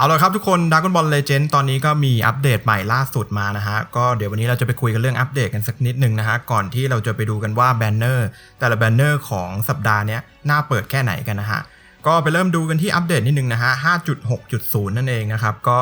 เอาละครับทุกคนด r a ก o n บอลเลเจนด์ตอนนี้ก็มีอัปเดตใหม่ล่าสุดมานะฮะ ก็เดี๋ยววันนี้เราจะไปคุยกันเรื่องอัปเดตกันสักนิดหนึ่งนะฮะ ก่อนที่เราจะไปดูกันว่าแบนเนอร์แต่ละแบนเนอร์ของสัปดาห์นี้น่าเปิดแค่ไหนกันนะฮะ ก็ไปเริ่มดูกันที่อัปเดตนิดนึงนะฮะ 5.6.0 นั่นเองนะครับ ก็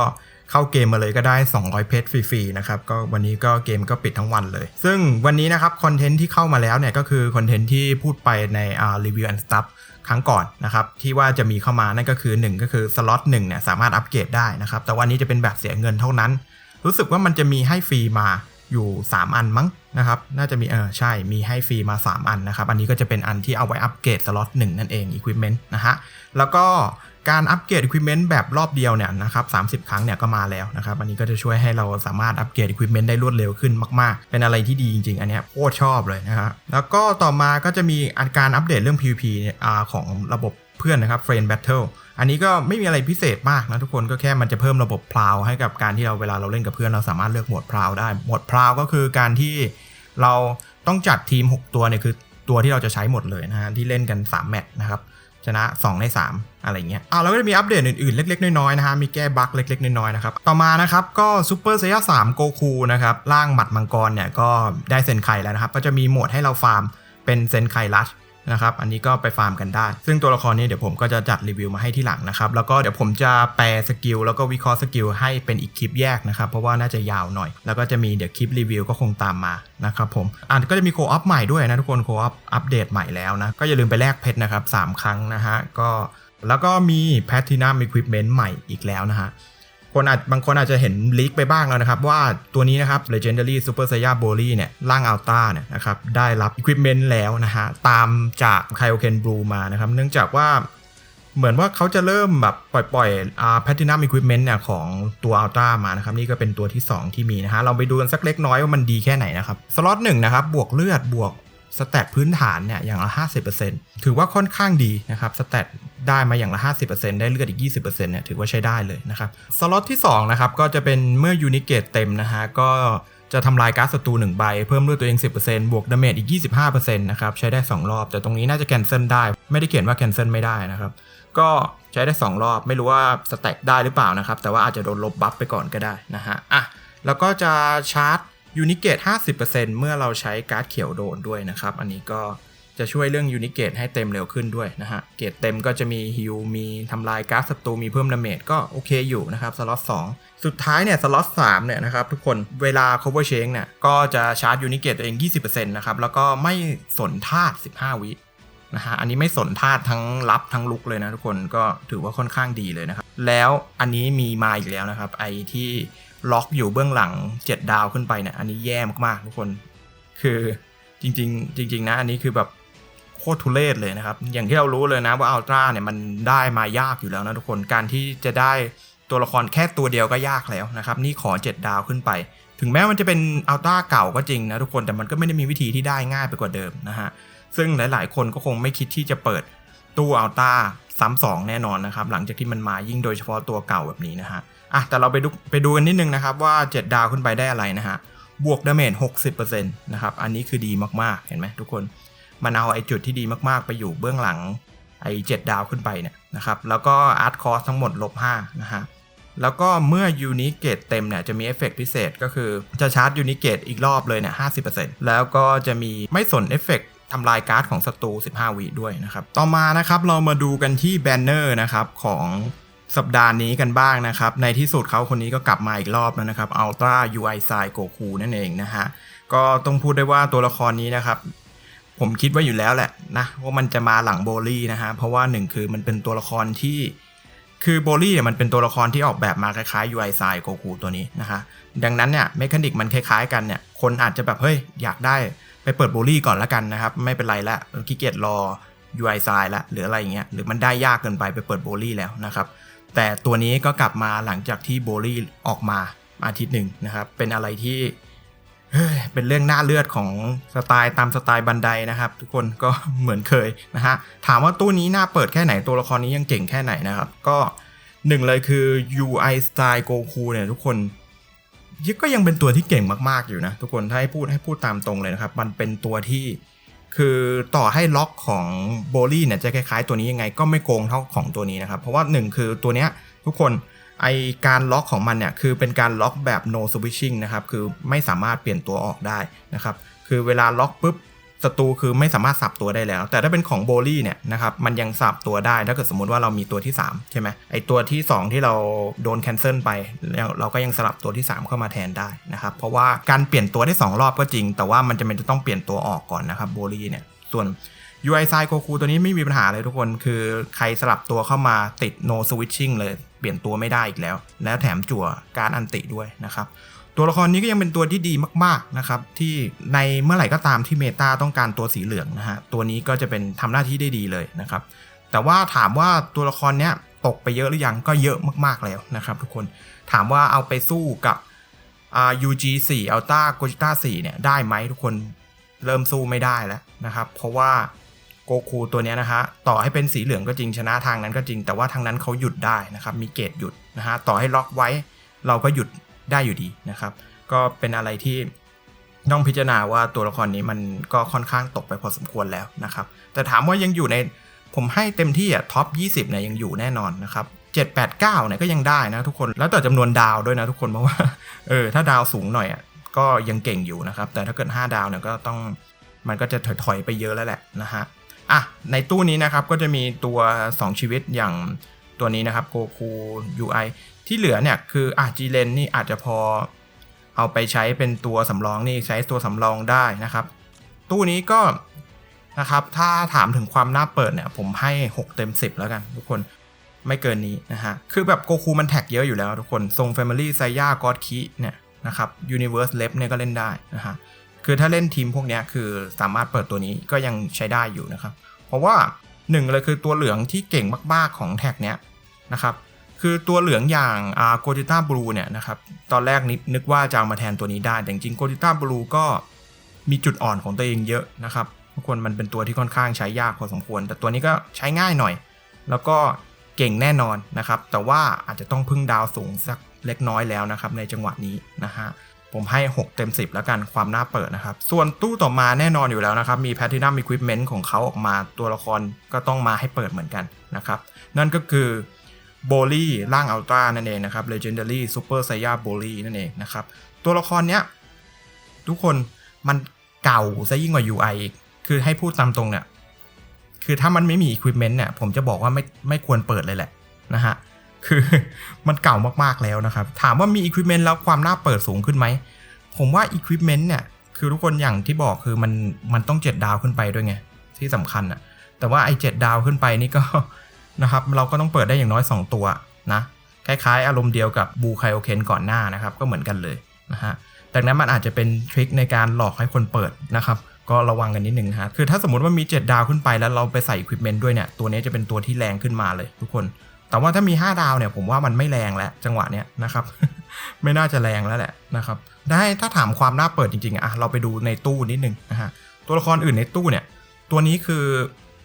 เข้าเกมมาเลยก็ได้ 200 เพชรฟรีๆนะครับก็วันนี้ก็เกมก็ปิดทั้งวันเลย ซึ่งวันนี้นะครับคอนเทนต์ที่เข้ามาแล้วเนี่ยก็คือคอนเทนต์ที่พูดไปในอ่ารีวิวแอนด์สตัฟครั้งก่อนนะครับที่ว่าจะมีเข้ามานั่นก็คือ 1 ก็คือสล็อต1เนี่ยสามารถอัปเกรดได้นะครับแต่วันนี้จะเป็นแบบเสียเงินเท่านั้น รู้สึกว่ามันจะมีให้ฟรีมาอยู่ 3 อันมั้งนะครับน่าจะมีเออใช่มีให้ฟรีมา 3 อันนะครับ อันนี้ก็จะเป็นอันที่เอาไว้อัปเกรดสล็อต1นั่นเอง Equipment นะฮะแล้วก็ การอัปเกรด Equipment แบบรอบเดียวเนี่ยนะครับ30 ครั้งเนี่ยก็มาแล้วนะครับ อันนี้ก็จะช่วยให้เราสามารถอัปเกรด Equipment ได้รวดเร็วขึ้นมาก ๆ เป็นอะไรที่ดีจริง ๆ อันนี้โคตรชอบเลยนะครับแล้วก็ต่อมาก็จะมีการอัปเดตเรื่อง PVP เนี่ยอ่าของระบบเพื่อนนะครับ Friend Battle อันนี้ก็ไม่มีอะไรพิเศษมากนะทุกคนก็แค่มันจะเพิ่มระบบพราวให้กับการที่เราเวลาเราเล่นกับเพื่อนเราสามารถเลือกโหมดพราวได้โหมดพราวก็คือการที่เราต้องจัดทีม 6 ตัวเนี่ยคือตัวที่เราจะใช้หมดเลยนะฮะที่เล่นกัน 3 แมตช์นะครับ ชนะ 2 ใน 3 อะไรเงี้ยอ่าแล้วก็จะมีอัปเดตอื่นๆ เล็ก ๆ น้อยๆนะฮะมีแก้บั๊กเล็ก ๆ น้อยๆนะครับต่อมานะครับก็ซูเปอร์เซียสามโกคูนะครับร่างหมัดมังกรเนี่ยก็ได้เซนไคแล้วนะครับก็จะมีโหมดให้เราฟาร์มเป็นเซนไคลัช นะครับ อันนี้ก็ไปฟาร์มกันได้ ซึ่งตัวละครนี้เดี๋ยวผมก็จะจัดรีวิวมาให้ที่หลังนะครับ แล้วก็เดี๋ยวผมจะแปลสกิลแล้วก็วิเคราะห์สกิลให้เป็นอีกคลิปแยกนะครับ เพราะว่าน่าจะยาวหน่อย แล้วก็จะมีเดี๋ยวคลิปรีวิวก็คงตามมานะครับผมอ่านก็จะมีโคอัพใหม่ด้วยนะทุกคนโคอัพอัปเดตใหม่แล้วนะ ก็อย่าลืมไปแลกเพชรนะครับ3ครั้งนะฮะ ก็แล้วก็มีแพท t ินัมอุปเมนต์ใหม่อีกแล้วนะฮะ คนอาจบางคนอาจจะเห็นลีกไปบ้างแล้วนะครับ ว่าตัวนี้นะครับ Legendary Super Saiyan b o l y เนี่ยร่างอัลต้าเนี่ยนะครับได้รับ Equipment แล้วนะฮะตามจาก k y o k e n Blue มานะครับเนื่องจากว่าเหมือนว่าเขาจะเริ่มแบบปล่อยปล่อยอ่า Platinum Equipment เนี่ยของตัว Ultra มานะครับ นี่ก็เป็นตัวที่ 2 ที่มีนะฮะ เราไปดูกันสักเล็กน้อยว่ามันดีแค่ไหนนะครับ สล็อตหนึ่งนะครับ บวกเลือดบวก สแตทพื้นฐานเนี่ยอย่างละ 50%ถือว่าค่อนข้างดีนะครับสแตทได้มาอย่างละ 50%ได้เลือดอีก 20%เนี่ยถือว่าใช้ได้เลยนะครับสล็อตที่2นะครับก็จะเป็นเมื่อยูนิเกตเต็มนะฮะก็จะทำลายก๊าซศัตรู1ใบ เพิ่มเลือดตัวเอง 10%บวกดาเมจอีก 25%นะครับใช้ได้ 2 รอบ แต่ตรงนี้น่าจะแคนเซิลได้ ไม่ได้เขียนว่าแคนเซิลไม่ได้นะครับก็ใช้ได้ 2 รอบไม่รู้ว่าสแต็กได้หรือเปล่านะครับแต่ว่าอาจจะโดนลบบัฟไปก่อนก็ได้นะฮะอะแล้วก็จะชาร์จ ยูนิเกต50%เมื่อเราใช้การ์ดเขียวโดนด้วยนะครับ อันนี้ก็จะช่วยเรื่องยูนิเกตให้เต็มเร็วขึ้นด้วยนะฮะ เกตเต็มก็จะมีฮิลมีทำลายการ์ดศัตรูมีเพิ่มดาเมจก็โอเคอยู่นะครับสล็อต2สุดท้ายเนี่ยสล็อต3เนี่ยนะครับทุกคนเวลา cover change เนี่ยก็จะชาร์จยูนิเกตตัวเอง 20%นะครับ แล้วก็ไม่สนธาตุ15 วินะฮะอันนี้ไม่สนธาตุทั้งรับทั้งลุกเลยนะทุกคนก็ถือว่าค่อนข้างดีเลยนะครับ แล้วอันนี้มีมาอีกแล้วนะครับไอที่ ล็อกอยู่เบื้องหลัง 7 ดาวขึ้นไปเนี่ยอันนี้แย่มากๆทุกคน คือจริง ๆ จริง ๆ นะ อันนี้คือแบบโคตรทุเรศเลยนะครับ อย่างที่เรารู้เลยนะว่าอัลตร้าเนี่ยมันได้มายากอยู่แล้วนะทุกคนการที่จะได้ตัวละครแค่ตัวเดียวก็ยากแล้วนะครับ นี่ขอ 7 ดาวขึ้นไป ถึงแม้มันจะเป็นอัลตร้าเก่าก็จริงนะทุกคนแต่มันก็ไม่ได้มีวิธีที่ได้ง่ายไปกว่าเดิมนะฮะซึ่งหลาย ๆ คนก็คงไม่คิดที่จะเปิดตู้อัลตร้า ซ้ำสองแน่นอนนะครับ หลังจากที่มันมายิ่งโดยเฉพาะตัวเก่าแบบนี้นะฮะอะแต่เราไปดูไปดูกันนิดนึงนะครับว่า 7 ดาวขึ้นไปได้อะไรนะฮะบวกดาเมจ60%นะครับอันนี้คือดีมากๆเห็นไหมทุกคนมันเอาไอ้จุดที่ดีมากๆ ไปอยู่เบื้องหลังไอ้7ดาวขึ้นไปเนี่ยนะครับแล้วก็อาร์ตคอสทั้งหมดลบ5นะฮะแล้วก็เมื่อยูนิเกตเต็มเนี่ยจะมีเอฟเฟกพิเศษก็คือจะชาร์จยูนิเกตอีกรอบเลยเนี่ย50%แล้วก็จะมีไม่สนเอฟเฟก ทำลายการ์ดของศัตรู 15 วิด้วยนะครับ ต่อมานะครับเรามาดูกันที่แบนเนอร์นะครับของสัปดาห์นี้กันบ้างนะครับ ในที่สุดเขาคนนี้ก็กลับมาอีกรอบแล้วนะครับ Ultra UI s i โกคูนั่นเองนะฮะ ก็ต้องพูดได้ว่าตัวละครนี้นะครับ ผมคิดว่าอยู่แล้วแหละนะว่ามันจะมาหลังโบลี่นะฮะ เพราะว่าหนึ่งคือมันเป็นตัวละครที่คือโบลี่ยมันเป็นตัวละครที่ออกแบบมาคล้ายๆ UI s i โกคูตัวนี้นะฮะ ดังนั้นเนี่ยเมคานิกมันคล้ายๆกันเนี่ย คนอาจจะแบบ เฮ้ย อยากได้ ไปเปิดโบลี่ก่อนละกันนะครับ ไม่เป็นไรละขี้เกียจรอ UI s i ละหรืออะไรอย่างเงี้ยหรือมันได้ยากเกินไปไปเปิดโบลี่แล้วนะครับ แต่ตัวนี้ก็กลับมาหลังจากที่โบลี่ออกมาอาทิตย์หนึ่งนะครับ เป็นอะไรที่เป็นเรื่องหน้าเลือดของสไตล์ตามสไตล์บันไดนะครับ ทุกคนก็เหมือนเคยนะฮะถามว่าตู้นี้น่าเปิดแค่ไหนตัวละครนี้ยังเก่งแค่ไหนนะครับ ก็หนึ่งเลยคือ UI Style Goku เนี่ยทุกคน ยก็ยังเป็นตัวที่เก่งมากๆอยู่นะ ทุกคนถ้าให้พูดให้พูดตามตรงเลยนะครับ มันเป็นตัวที่คือต่อให้ล็อกของโบลี่เนี่ยจะคล้ายๆตัวนี้ยังไงก็ไม่โกงเท่าของตัวนี้นะครับ เพราะว่าหนึ่งคือตัวเนี้ยทุกคนไอการล็อกของมันเนี่ยคือเป็นการล็อกแบบ no switching นะครับ คือไม่สามารถเปลี่ยนตัวออกได้นะครับ คือเวลาล็อกปุ๊บ ศัตรูคือไม่สามารถสับตัวได้แล้ว แต่ถ้าเป็นของโบลี่เนี่ยนะครับมันยังสับตัวได้ถ้าเกิดสมมติว่าเรามีตัวที่ 3 ใช่ไหมไอตัวที่ 2 ที่เราโดนแคนเซิลไปเราก็ยังสลับตัวที่ 3 เข้ามาแทนได้นะครับเพราะว่าการเปลี่ยนตัวได้ 2 รอบก็จริง แต่ว่ามันจะเป็นจะต้องเปลี่ยนตัวออกก่อนนะครับโบลี่เนี่ยส่วน UI ไซโกคูตัวนี้ไม่มีปัญหาเลยทุกคนคือใครสลับตัวเข้ามาติด no switching เลยเปลี่ยนตัวไม่ได้อีกแล้ว แล้วแถมจั่วการอันติด้วยนะครับ ตัวละครนี้ก็ยังเป็นตัวที่ดีมากๆนะครับที่ในเมื่อไหร่ก็ตามที่เมตาต้องการตัวสีเหลืองนะฮะตัวนี้ก็จะเป็นทำหน้าที่ได้ดีเลยนะครับแต่ว่าถามว่าตัวละครเนี้ยตกไปเยอะหรือยังก็เยอะมากๆแล้วนะครับ ทุกคนถามว่าเอาไปสู้กับอ่า UG 4 Ultra Gogeta 4เนี่ยได้ไหมทุกคนเริ่มสู้ไม่ได้แล้วนะครับ เพราะว่าโกคูตัวเนี้ยนะฮะต่อให้เป็นสีเหลืองก็จริงชนะทางนั้นก็จริง แต่ว่าทางนั้นเขาหยุดได้นะครับมีเกตหยุดนะฮะต่อให้ล็อกไว้เราก็หยุด ได้อยู่ดีนะครับ ก็เป็นอะไรที่ต้องพิจารณาว่าตัวละครนี้มันก็ค่อนข้างตกไปพอสมควรแล้วนะครับ แต่ถามว่ายังอยู่ในผมให้เต็มที่อะท็อป 20เนี่ยยังอยู่แน่นอนนะครับ7 8 9เนี่ยก็ยังได้นะทุกคนแล้วแต่จำนวนดาวด้วยนะทุกคนเพราะว่าเออถ้าดาวสูงหน่อยอะก็ยังเก่งอยู่นะครับ แต่ถ้าเกิด 5 ดาวเนี่ยก็ต้องมันก็จะถอยๆไปเยอะแล้วแหละนะฮะอะในตู้นี้นะครับก็จะมีตัว 2 ชีวิตอย่างตัวนี้นะครับโกคู UI ที่เหลือเนี่ยคืออะจีเลนนี่อาจจะพอเอาไปใช้เป็นตัวสำรองนี่ใช้ตัวสำรองได้นะครับ ตู้นี้ก็นะครับถ้าถามถึงความน่าเปิดเนี่ยผมให้ 6 เต็ม 10 แล้วกันทุกคนไม่เกินนี้นะฮะ คือแบบโกคูมันแท็กเยอะอยู่แล้วทุกคน ทรง Family ไซย่ากอดคิเนี่ยนะครับ Universe l e f เนี่ยก็เล่นได้นะฮะ คือถ้าเล่นทีมพวกเนี้ยคือสามารถเปิดตัวนี้ก็ยังใช้ได้อยู่นะครับ เพราะว่าหนึ่งเลยคือตัวเหลืองที่เก่งมาก ๆ ของแท็กเนี้ยนะครับ คือตัวเหลืองอย่างอาโกจิต้าบลูเนี่ยนะครับตอนแรกนิดนึกว่าจะเอามาแทนตัวนี้ได้ แต่จริงโกจิต้าบลูก็มีจุดอ่อนของตัวเองเยอะนะครับทุกคนมันเป็นตัวที่ค่อนข้างใช้ยากพอสมควร แต่ตัวนี้ก็ใช้ง่ายหน่อย แล้วก็เก่งแน่นอนนะครับ แต่ว่าอาจจะต้องพึ่งดาวสูงสักเล็กน้อยแล้วนะครับในจังหวะนี้นะฮะผมให้ 6 เต็ม 10 แล้วกันความน่าเปิดนะครับ ส่วนตู้ต่อมาแน่นอนอยู่แล้วนะครับ มี Platinum Equipment ของเขาออกมาตัวละครก็ต้องมาให้เปิดเหมือนกันนะครับ นั่นก็คือ โบลี่ร่างอัลตร้านั่นเองนะครับ Legendary Super Saiya b o l y นั่นเองนะครับ ตัวละครเนี้ย ทุกคนมันเก่าซะยิ่งกว่า UI อีก คือให้พูดตามตรงเนี่ย คือถ้ามันไม่มี Equipment เนี่ย ผมจะบอกว่าไม่ไม่ควรเปิดเลยแหละนะฮะ คือมันเก่ามากๆแล้วนะครับ ถามว่ามี Equipment แล้วความน่าเปิดสูงขึ้นไหม ผมว่า Equipment เนี่ย คือทุกคนอย่างที่บอกคือมันมันต้อง 7 ดาวขึ้นไปด้วยไงที่สำคัญอะแต่ว่าไอ้7ดาวขึ้นไปนี่ก็ นะครับ เราก็ต้องเปิดได้อย่างน้อย 2 ตัวนะ คล้ายๆ อารมณ์เดียวกับบูไคโอเคนก่อนหน้านะครับ ก็เหมือนกันเลยนะฮะดังนั้นมันอาจจะเป็นทริคในการหลอกให้คนเปิดนะครับก็ระวังกันนิดนึงฮะ คือถ้าสมมติว่ามี 7 ดาวขึ้นไปแล้วเราไปใส่อุปกรณ์ด้วยเนี่ย ตัวนี้จะเป็นตัวที่แรงขึ้นมาเลยทุกคน แต่ว่าถ้ามี 5 ดาวเนี่ยผมว่ามันไม่แรงแล้วจังหวะเนี้ยนะครับ ไม่น่าจะแรงแล้วแหละนะครับ ได้ถ้าถามความน่าเปิดจริงๆอะเราไปดูในตู้นิดนึงนะฮะ ตัวละครอื่นในตู้เนี่ย ตัวนี้คือ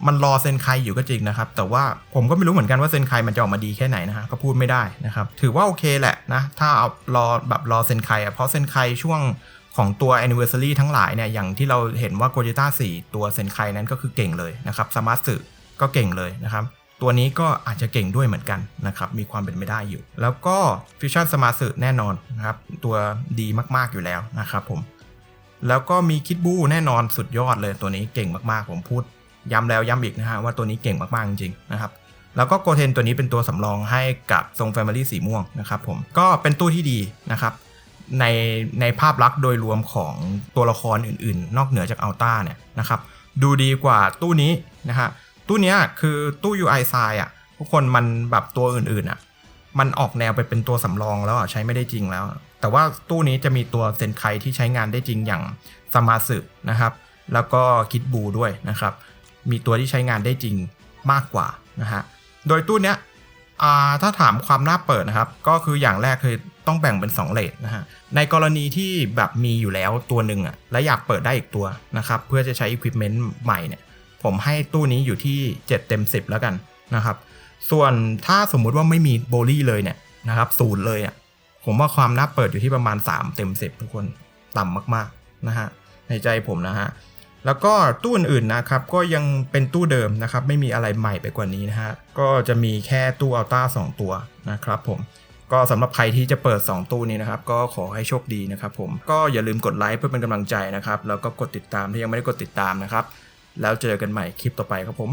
มันรอเซนไคอยู่ก็จริงนะครับ แต่ว่าผมก็ไม่รู้เหมือนกันว่าเซนไคมันจะออกมาดีแค่ไหนนะฮะก็พูดไม่ได้นะครับ ถือว่าโอเคแหละนะ ถ้าเอารอแบบรอเซนไคอะเพราะเซนไคช่วงของตัว anniversary ทั้งหลายเนี่ย อย่างที่เราเห็นว่าโกจิต้า4ตัวเซนไคนั้นก็คือเก่งเลยนะครับสมาร์ทสึก็เก่งเลยนะครับ ตัวนี้ก็อาจจะเก่งด้วยเหมือนกันนะครับ มีความเป็นไปได้อยู่ แล้วก็ฟิชชั่นสมาร์ทสึแน่นอนนะครับ ตัวดีมากๆอยู่แล้วนะครับผมแล้วก็มีคิดบูแน่นอนสุดยอดเลยตัวนี้เก่งมากๆ ผมพูด ย้ำแล้วย้ำอีกนะฮะว่าตัวนี้เก่งมากๆจริงนะครับแล้วก็โกเทนตัวนี้เป็นตัวสำรองให้กับทรง Family สีม่วงนะครับผมก็เป็นตู้ที่ดีนะครับในในภาพลักษณ์โดยรวมของตัวละครอื่นๆ นอกเหนือจากอัลต้าเนี่ยนะครับดูดีกว่าตู้นี้นะฮะตู้เนี้ยคือตู้ UI ไซอะทุกคนมันแบบตัวอื่นๆอะมันออกแนวไปเป็นตัวสำรองแล้วอะใช้ไม่ได้จริงแล้ว แต่ว่าตู้นี้จะมีตัวเซนไคที่ใช้งานได้จริงอย่างสมาสึนะครับแล้วก็คิดบูด้วยนะครับ มีตัวที่ใช้งานได้จริงมากกว่านะฮะ โดยตู้เนี้ยถ้าถามความน่าเปิดนะครับ ก็คืออย่างแรกคือต้องแบ่งเป็น 2 เลทนะฮะ ในกรณีที่แบบมีอยู่แล้วตัวหนึ่งอะและอยากเปิดได้อีกตัวนะครับ เพื่อจะใช้อุปกรณ์ใหม่เนี่ย ผมให้ตู้นี้อยู่ที่ 7 เต็ม 10 แล้วกันนะครับ ส่วนถ้าสมมุติว่าไม่มีโบลี่เลยเนี่ยนะครับศูนย์เลยอะผมว่าความน่าเปิดอยู่ที่ประมาณ 3 เต็ม 10 ทุกคนต่ำมากๆนะฮะในใจผมนะฮะ แล้วก็ตู้อื่นๆนะครับก็ยังเป็นตู้เดิมนะครับไม่มีอะไรใหม่ไปกว่านี้นะฮะก็จะมีแค่ตู้อัลต้า2ตัวนะครับผมก็สำหรับใครที่จะเปิด 2 ตู้นี้นะครับ ก็ขอให้โชคดีนะครับผมก็อย่าลืมกดไลค์เพื่อเป็นกำลังใจนะครับ แล้วก็กดติดตามที่ยังไม่ได้กดติดตามนะครับ แล้วเจอกันใหม่คลิปต่อไปครับผม